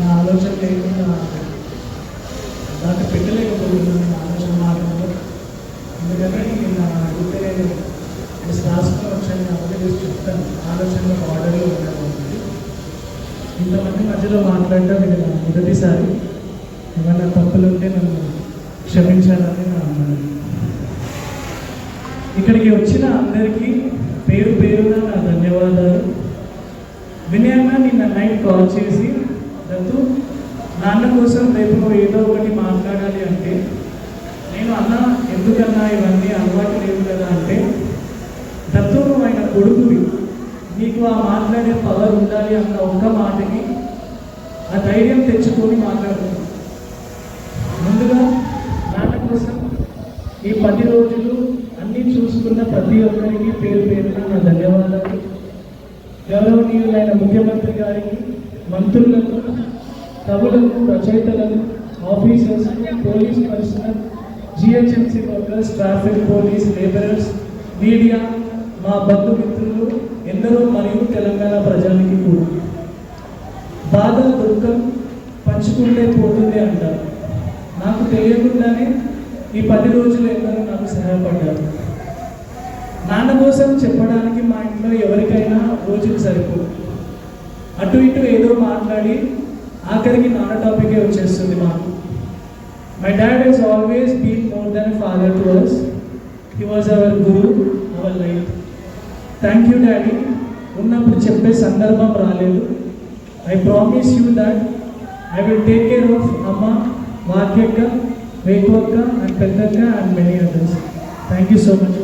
నా ఆలోచన లేకుండా దాంట్లో పెట్టలేకపోతున్నాను నా ఆలోచన మార్గంలో ఎందుకంటే నేను అడిగితే నేను వచ్చాను కాబట్టి నేను చెప్తాను. ఆలోచనలో ఆర్డర్లో ఉన్నాను ఇంతమంది మధ్యలో మాట్లాడటం ఇది నా మొదటిసారి. ఏమైనా తప్పులు ఉంటే నన్ను క్షమించాలని నా ఇక్కడికి వచ్చిన అందరికీ పేరు పేరుగా నా ధన్యవాదాలు. వినయమ్మ నిన్న నైట్ కాల్ చేసి నాన్న కోసం రేపు ఏదో ఒకటి మాట్లాడాలి అంటే నేను అన్న ఎందుకన్నా ఇవన్నీ అలవాటు లేవు కదా అంటే దత్తు ఆయన కొడుకువి నీకు ఆ మాట్లాడే పవర్ ఉండాలి అన్న ఒక్క మాటకి ఆ ధైర్యం తెచ్చుకొని మాట్లాడుతున్నాను ముందుగా నాన్న కోసం ఈ పది రోజులు అన్నీ చూసుకున్న ప్రతి ఒక్కరికి పేరు పేరున నా ధన్యవాదాలు. గౌరవనీయులైన ముఖ్యమంత్రి గారికి మంత్రులకు కవులకు రచయితలకు officers police personnel GHMC workers traffic police labourers media మా బంధుమిత్రులు ఎందరో మరియు తెలంగాణ ప్రజలకి కూడా. బాధ దుఃఖం పంచుకుంటే పోతుంది అంటారు. నాకు తెలియకుండానే ఈ పది రోజులు ఎందరో నాకు సహాయపడ్డారు. నాన్న కోసం చెప్పడానికి మా ఇంట్లో ఎవరికైనా రోజులు సరిపోదు. అటు ఇటు ఏదో మాట్లాడి ఆఖరికి నాన్న టాపికే వచ్చేస్తుంది మాకు. My dad he's always been more than father to us he was our guru our life thank you daddy ఉన్నప్పుడు చెప్పే సందర్భం రాలేదు. I promise you that I will take care of అమ్మ వాక్యక్క వేకువక్క అండ్ పెద్దక్క and many others thank you so much